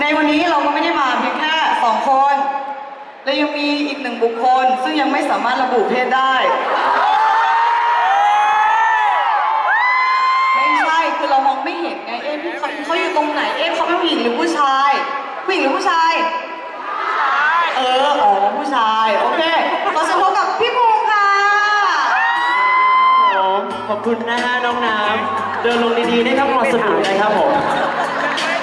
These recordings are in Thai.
ในวันนี้เราก็ไม่ได้มาเพียงแค่สองคน และยังมีอีกหนึ่งบุคคล ซึ่งยังไม่สามารถระบุเพศได้ ไม่ใช่คือเรามองไม่เห็นไงเอ๊พี่เขาเขาอยู่ตรงไหนเอ๊เขาเป็นผู้หญิงหรือผู้ชายผู้หญิงหรือผู้ชาย เอออ๋อผู้ชาย โอเคขอเสียงพบกับพี่ภูมิค่ะขอบคุณนะฮะน้องน้ำเดินลงดีๆได้ครับเหมาะกมนะครับผม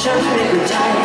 ฉันไม่เข้าใจ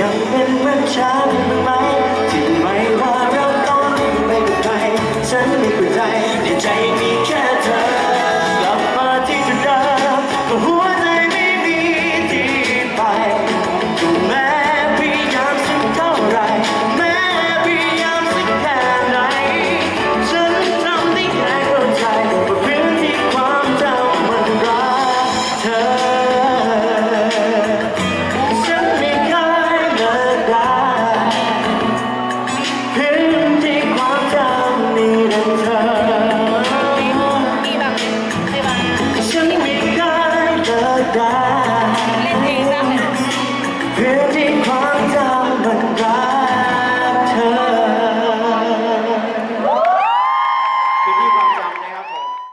ยังเป็นเมือนฉันไหมที่ไม่ว่าราต้อไม่เป็นไรฉันไม่เป็นไร